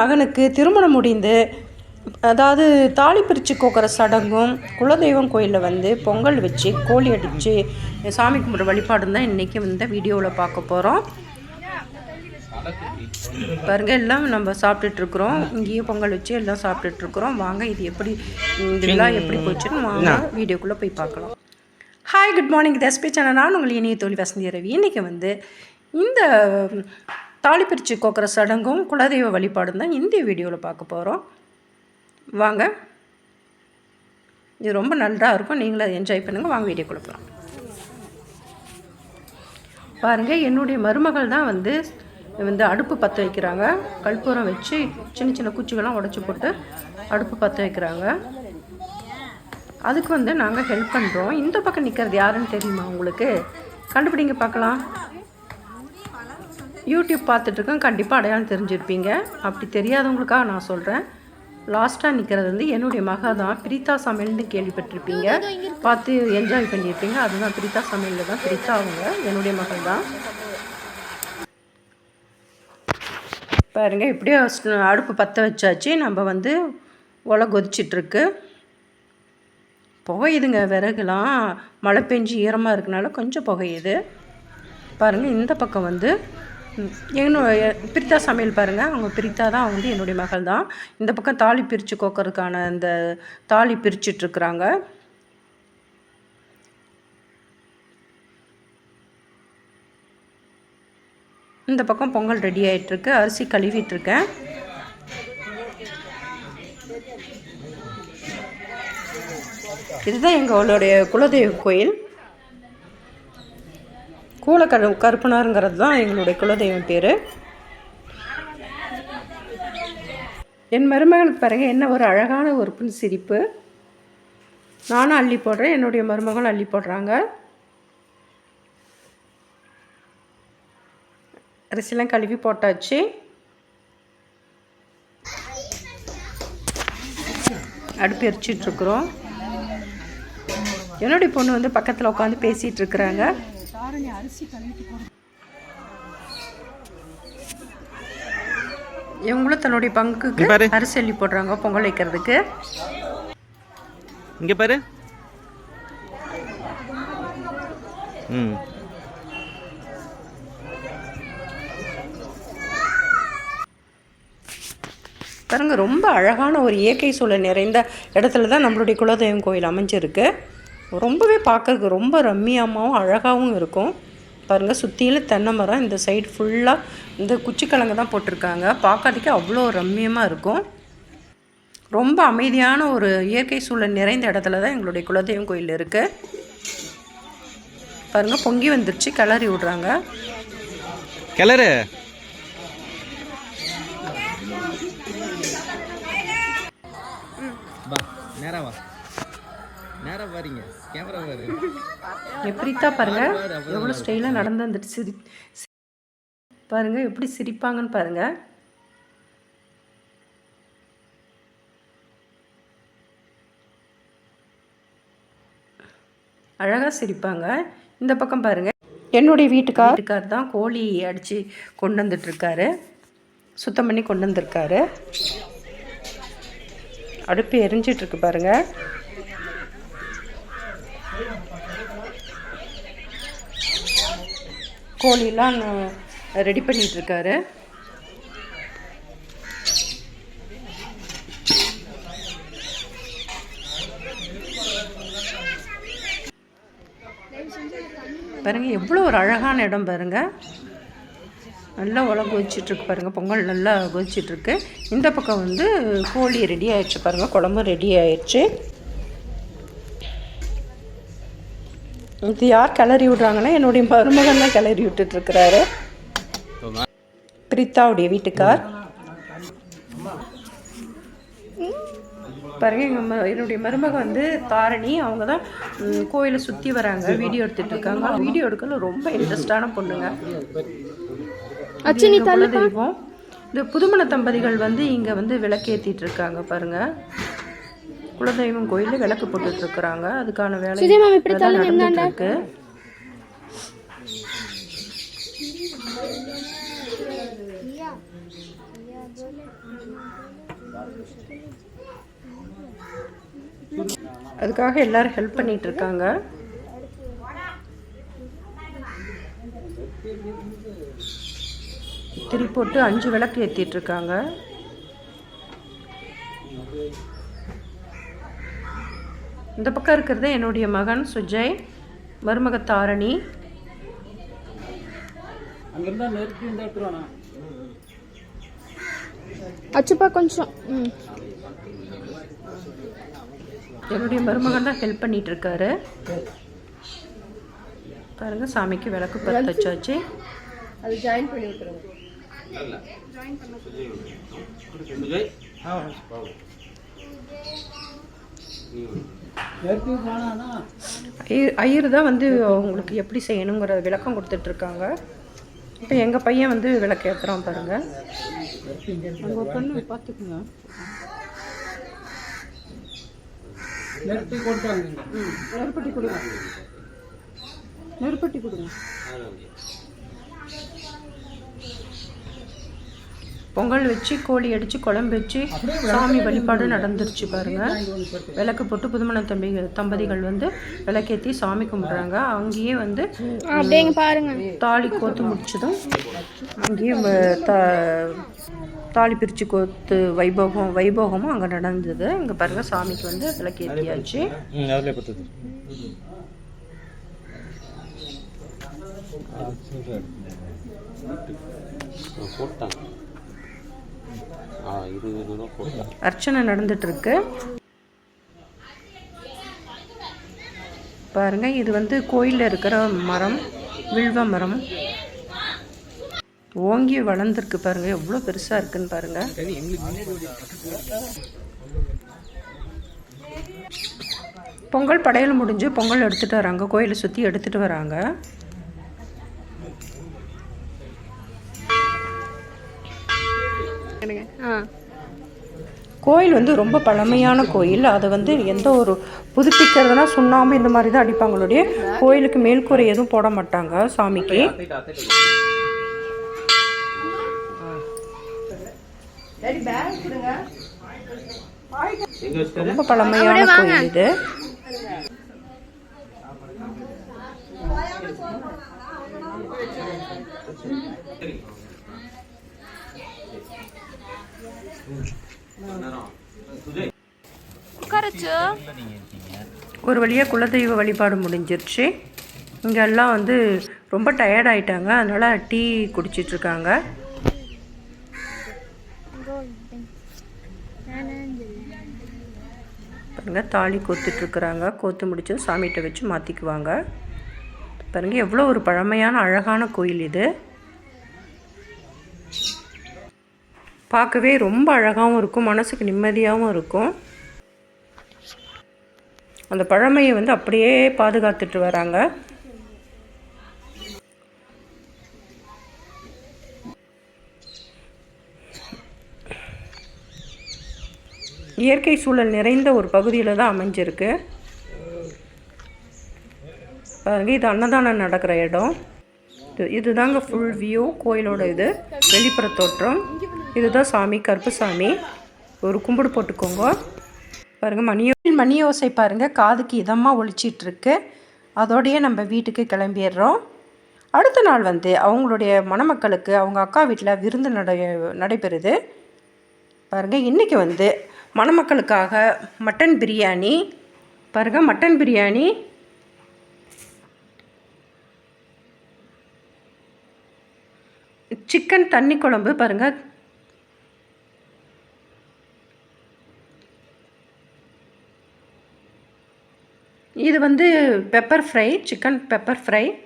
மகனுக்கு திருமணம் முடிந்து அதாவது தாலி பிரித்து கோக்கிற சடங்கும் குலதெய்வம் கோயிலில் வந்து பொங்கல் வச்சு கோழி அடித்து சாமி கும்பிட்ற வழிபாடும் தான் இன்றைக்கி இந்த வீடியோவில் பார்க்க போகிறோம் பாருங்க எல்லாம் நம்ம சாப்பிட்டுட்ருக்குறோம் இங்கேயே பொங்கல் வச்சு எல்லாம் சாப்பிட்டுட்ருக்குறோம் வாங்க இது எப்படி இந்த விழா எப்படி போச்சுன்னு வாங்க வீடியோக்குள்ளே போய் பார்க்கலாம். ஹாய் குட் மார்னிங் இது எஸ்பி சேனல் நான் உங்கள் இனிய தோழி வசந்தி ரவி. இன்றைக்கி வந்து இந்த தாலி பிரித்து கோக்கிற சடங்கும் குலதெய்வ வழிபாடும் தான் இந்த வீடியோவில் பார்க்க போகிறோம் வாங்க. இது ரொம்ப நல்லா இருக்கும். நீங்களும் அதை என்ஜாய் பண்ணுங்கள் வாங்க வீடியோ கொடுக்கலாம் பாருங்கள் என்னுடைய மருமகள் தான் வந்து வந்து அடுப்பு பற்ற வைக்கிறாங்க. கற்பூரம் வச்சு சின்ன சின்ன குச்சிகள்லாம் உடச்சி போட்டு அடுப்பு பற்ற வைக்கிறாங்க. அதுக்கு வந்து நாங்கள் ஹெல்ப் பண்ணுறோம் இந்த பக்கம் நிற்கிறது யாருன்னு தெரியுமா உங்களுக்கு? கண்டுபிடிங்க பார்க்கலாம். யூடியூப் பார்த்துட்ருக்கோம் கண்டிப்பாக அடையாளம் தெரிஞ்சிருப்பீங்க. அப்படி தெரியாதவங்களுக்காக நான் சொல்கிறேன் லாஸ்ட்டாக நிற்கிறது வந்து என்னுடைய மகா தான் பிரீதா சமையல்னு கேள்விப்பட்டிருப்பீங்க. பார்த்து என்ஜாய் பண்ணியிருப்பீங்க. அதுதான் பிரீதா சமையலில் தான் பிரீதா அவங்க என்னுடைய மகள் தான். பாருங்க இப்படியே அடுப்பு பற்ற வச்சாச்சு. நம்ம வந்து ஒலை கொதிச்சிட்ருக்கு. புகையுதுங்க விறகுலாம். மழை பெஞ்சு ஈரமாக இருக்கனால கொஞ்சம் புகையுது. பாருங்கள் இந்த பக்கம் வந்து என்னோட பிரித்தா சமையல் பாருங்கள் அவங்க பிரித்தா தான் வந்து என்னுடைய மகள் தான். இந்த பக்கம் தாலி பிரித்து கோக்கறதுக்கான அந்த தாலி பிரிச்சிட்ருக்குறாங்க இந்த பக்கம் பொங்கல் ரெடி ஆகிட்டுருக்கு அரிசி கழுவிட்டுருக்கேன் இதுதான் எங்களுடைய குலதெய்வ கோயில். கூலக்கரு கருப்பனாருங்கிறது தான் எங்களுடைய குலதெய்வம் பேர். என் மருமகளுக்கு பிறகு என்ன ஒரு அழகான ஒரு புன் சிரிப்பு. நானும் அள்ளி போடுறேன் என்னுடைய மருமகளும் அள்ளி போடுறாங்க. அரிசிலாம் கழுவி போட்டாச்சு. அடுப்பு எரிச்சிட்ருக்குறோம் என்னுடைய பொண்ணு வந்து பக்கத்தில் உட்காந்து பேசிகிட்டு இருக்கிறாங்க. இவங்களும் தன்னுடைய பங்குக்கு. அரிசி அள்ளி போடுறாங்க பொங்கல் வைக்கிறதுக்கு. இங்க பாரு. ம். பாருங்க ரொம்ப அழகான ஒரு இயற்கை சூழல் நிறைந்த இடத்துல தான் நம்மளுடைய குலதெய்வம் கோயில் அமைஞ்சிருக்கு. ரொம்பவே பார்க்கறதுக்கு ரொம்ப ரம்மியமாகவும் அழகாகவும் இருக்கும். பாருங்கள் சுற்றிலும் தென்னை மரம் இந்த சைடு ஃபுல்லாக இந்த குச்சிக்கிழங்கு தான் போட்டிருக்காங்க. பார்க்கறதுக்கே அவ்வளோ ரம்மியமாக இருக்கும். ரொம்ப அமைதியான ஒரு இயற்கை சூழல் நிறைந்த இடத்துல தான் எங்களுடைய குலதெய்வம் கோயில் இருக்குது பாருங்கள் பொங்கி வந்துருச்சு கிளறி விட்றாங்க. கிளறு. வா நேரா வா. நேரா பாருங்க கேமரா பாரு எப்படித்தா பாருங்க? எவ்வளோ ஸ்டைலாக நடந்து வந்துட்டு சிரி சி- பாருங்க எப்படி சிரிப்பாங்கன்னு பாருங்க. அழகாக சிரிப்பாங்க. இந்த பக்கம் பாருங்க. என்னுடைய வீட்டுக்கார். வீட்டுக்கார் தான் கோழி அடித்து கொண்டு வந்துட்டுருக்காரு. சுத்தம் பண்ணி கொண்டு வந்திருக்காரு. அடுப்பு எரிஞ்சிட்ருக்கு பாருங்க. கோழிலாம் ரெடி பண்ணிட்டு இருக்காரு பாருங்க எவ்வளோ ஒரு அழகான இடம் பாருங்க. நல்லா உலக கொதிச்சிட்ருக்கு பாருங்கள் பொங்கல் நல்லா கொதிச்சிட்ருக்கு இந்த பக்கம் வந்து கோழி ரெடி ஆயிடுச்சு பாருங்கள் குழம்பு ரெடி ஆயிடுச்சு. இது யார் கிளறி விடுறாங்கன்னா என்னுடைய மருமகன் தான் கிளறி விட்டுட்ருக்கிறாரு. பிரித்தாவுடைய வீட்டுக்கார். பாருங்க எங்கள் ம என்னுடைய மருமக வந்து தாரணி. அவங்க தான் கோயிலை சுற்றி வராங்க. வீடியோ எடுத்துட்டு இருக்காங்க. வீடியோ எடுக்கல ரொம்ப இன்ட்ரெஸ்டான பொண்ணுங்க. குலதெய்வம். இந்த புதுமண தம்பதிகள் வந்து இங்கே வந்து விளக்கேற்றிட்டு இருக்காங்க பாருங்க. குலதெய்வம் கோயிலில் விளக்கு போட்டுட்டு இருக்கிறாங்க அதுக்கான வேலை அதான் நடந்துட்டு இருக்கு அதுக்காக எல்லாரும் ஹெல்ப் பண்ணிட்டு இருக்காங்க திரி போட்டு அஞ்சு விளக்கு ஏற்றிட்டு இருக்காங்க இந்த பக்கம் இருக்கிறது என்னுடைய மகன் சுஜய் மருமக தாரணி அச்சுப்பா கொஞ்சம் என்னுடைய மருமகன் தான் ஹெல்ப் பண்ணிட்டு இருக்காரு. பாருங்க சாமிக்கு விளக்கு பற்ற வச்சாச்சு. அது ஜாயின் பண்ணி விட்டுருங்க. நெருக்கி போனானா ஐயர் ஐயர் தான் வந்து உங்களுக்கு எப்படி செய்யணுங்கிற விளக்கம் கொடுத்துட்டு இருக்காங்க இப்போ எங்கள் பையன் வந்து விளக்கு ஏற்றுறான் பாருங்க. அங்கே ஒரு பொண்ணு பார்த்துக்குங்க. நெருப்பட்டி கொடுங்க. நெருப்பட்டி கொடுங்க. பொங்கல் வச்சு கோழி அடித்து குழம்பு வச்சு சாமி வழிபாடு நடந்துருச்சு பாருங்க. விளக்கு போட்டு புதுமண தம்பி தம்பதிகள் வந்து விளக்கேற்றி சாமி கும்பிட்றாங்க. அங்கேயே வந்து அப்படியே பாருங்க. தாலி கோத்து முடிச்சதும் அங்கேயே வ- தா- தாலி பிரித்து கோத்து வைபோகம் வைபோகமும் அங்கே நடந்தது. இங்கே பாருங்க சாமிக்கு வந்து விளக்கேற்றியாச்சு போட்டாங்க ஆ இருபது ரூபா போட்டாங்க அர்ச்சனை நடந்துட்டு இருக்கு பாருங்க இது வந்து கோயிலில் இருக்கிற மரம் வில்வ மரம். ஓங்கி வளர்ந்துருக்கு பாருங்க எவ்வளோ பெருசாக இருக்குன்னு பாருங்க. பொங்கல் படையல் முடிஞ்சு பொங்கல் எடுத்துட்டு வராங்க கோயிலை சுற்றி எடுத்துட்டு வராங்க. ஆ. கோயில் வந்து ரொம்ப பழமையான கோயில். அதை வந்து எந்த ஒரு புதுப்பிக்கிறதுனா சுண்ணாம்பு இந்த மாதிரி தான் அடிப்பாங்களுடைய கோயிலுக்கு மேல்கூரை எதுவும் போட மாட்டாங்க சாமிக்கு. ரொம்ப பழமையான கோயில் இது. உட்காரச்சு. ஒரு வழியாக குலதெய்வ வழிபாடு முடிஞ்சிருச்சு. இங்கே எல்லாம் வந்து ரொம்ப டயர்ட் ஆயிட்டாங்க. அதனால் டீ குடிச்சிட்டு இருக்காங்க பாருங்க தாலி கோத்துட்ருக்குறாங்க. கோத்து முடிச்சது சாமிகிட்ட வச்சு மாற்றிக்குவாங்க பாருங்க எவ்வளோ ஒரு பழமையான அழகான கோயில் இது. பார்க்கவே ரொம்ப அழகாகவும் இருக்கும். மனசுக்கு நிம்மதியாகவும் இருக்கும். அந்த பழமையை வந்து அப்படியே பாதுகாத்துட்டு வராங்க. இயற்கை சூழல் நிறைந்த ஒரு பகுதியில் தான் அமைஞ்சிருக்கு. பாருங்க இது அன்னதானம் நடக்கிற இடம். இது இதுதாங்க ஃபுல் வியூ கோயிலோட இது. வெளிப்புற தோற்றம். இதுதான் சாமி கருப்புசாமி ஒரு கும்பிடு போட்டுக்கோங்க. பாருங்க மணியோ மணி ஓசை பாருங்க காதுக்கு இதமாக ஒழிச்சிட்ருக்கு அதோடையே நம்ம வீட்டுக்கு கிளம்பிடுறோம். அடுத்த நாள் வந்து அவங்களுடைய மணமக்களுக்கு அவங்க அக்கா வீட்டில் விருந்து நடை நடைபெறுது. பாருங்க இன்றைக்கி வந்து மணமக்களுக்காக மட்டன் பிரியாணி. பாருங்க மட்டன் பிரியாணி. சிக்கன் தண்ணி குழம்பு பாருங்க இது வந்து pepper fry chicken pepper fry.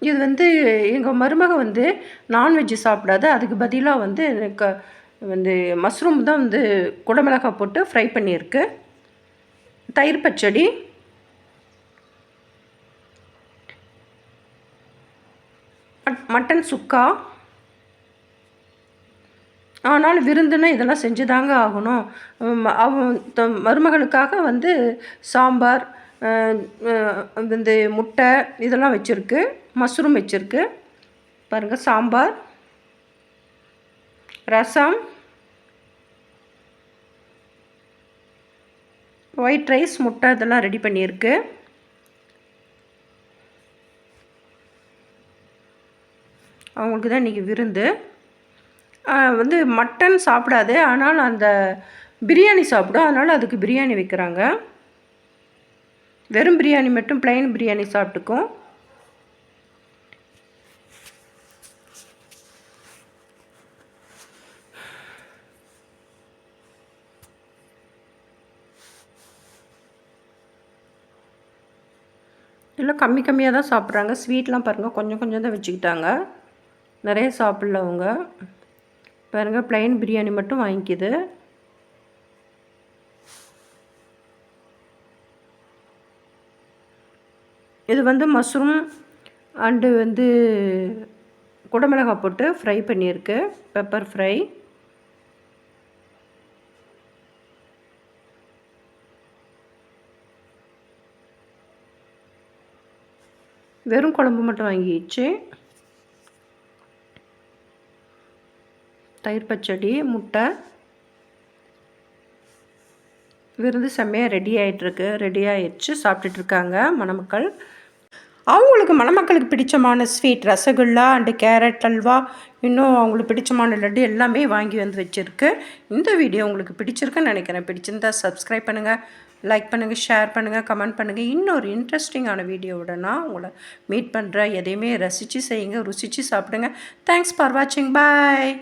இது வந்து எங்கள் மருமக வந்து நான்வெஜ்ஜு சாப்பிடாது. அதுக்கு பதிலாக வந்து எனக்கு வந்து மஷ்ரூம் தான் வந்து குடமிளகாய் போட்டு ஃப்ரை பண்ணியிருக்கு. தயிர் பச்சடி. மட்- மட்டன் சுக்கா. ஆனால் விருந்துன்னா இதெல்லாம் செஞ்சு தாங்க ஆகணும் அவ மருமகளுக்காக வந்து சாம்பார் இந்த வந்து முட்டை இதெல்லாம் வச்சுருக்கு. மஷ்ரூம் வச்சுருக்கு. பாருங்கள் சாம்பார் ரசம் ஒயிட் ரைஸ் முட்டை இதெல்லாம் ரெடி பண்ணியிருக்கு. அவங்களுக்கு தான் இன்றைக்கி விருந்து. வந்து மட்டன் சாப்பிடாது. ஆனால் அந்த பிரியாணி சாப்பிடும். அதனால் அதுக்கு பிரியாணி வைக்கிறாங்க. வெறும் பிரியாணி மட்டும் பிளைன் பிரியாணி சாப்பிட்டுக்கும். எல்லாம் கம்மி கம்மியாக தான் சாப்பிட்றாங்க ஸ்வீட்லாம் பாருங்கள் கொஞ்சம் கொஞ்சம் தான் வச்சுக்கிட்டாங்க. நிறைய சாப்பிட்ல அவங்க. பாருங்கள் ப்ளைன் பிரியாணி மட்டும் வாங்கிக்குது. இது வந்து மஷ்ரூம் அண்டு வந்து குடமிளகாய் போட்டு ஃப்ரை பண்ணியிருக்கு. பெப்பர் ஃப்ரை வெறும் குழம்பு மட்டும் வாங்கிடுச்சு தயிர் பச்சடி முட்டை. விருந்து செம்மையாக ரெடி ஆகிட்டுருக்கு ரெடி ஆகிடுச்சு சாப்பிட்டுட்ருக்காங்க மணமக்கள். அவங்களுக்கு மணமக்களுக்கு பிடிச்சமான sweet rasgulla and carrot halwa இன்னும் அவங்களுக்கு பிடிச்சமான லட்டு எல்லாமே வாங்கி வந்து வச்சுருக்கு. இந்த வீடியோ உங்களுக்கு பிடிச்சிருக்குன்னு நினைக்கிறேன். பிடிச்சிருந்தா சப்ஸ்கிரைப் பண்ணுங்கள் லைக் பண்ணுங்கள் ஷேர் பண்ணுங்கள் கமெண்ட் பண்ணுங்கள் இன்னொரு இன்ட்ரெஸ்டிங்கான வீடியோவோட நான் உங்களை மீட் பண்ணுறேன் எதையுமே ரசித்து செய்யுங்க ருசித்து சாப்பிடுங்க. தேங்க்ஸ் ஃபார் வாட்சிங் பாய்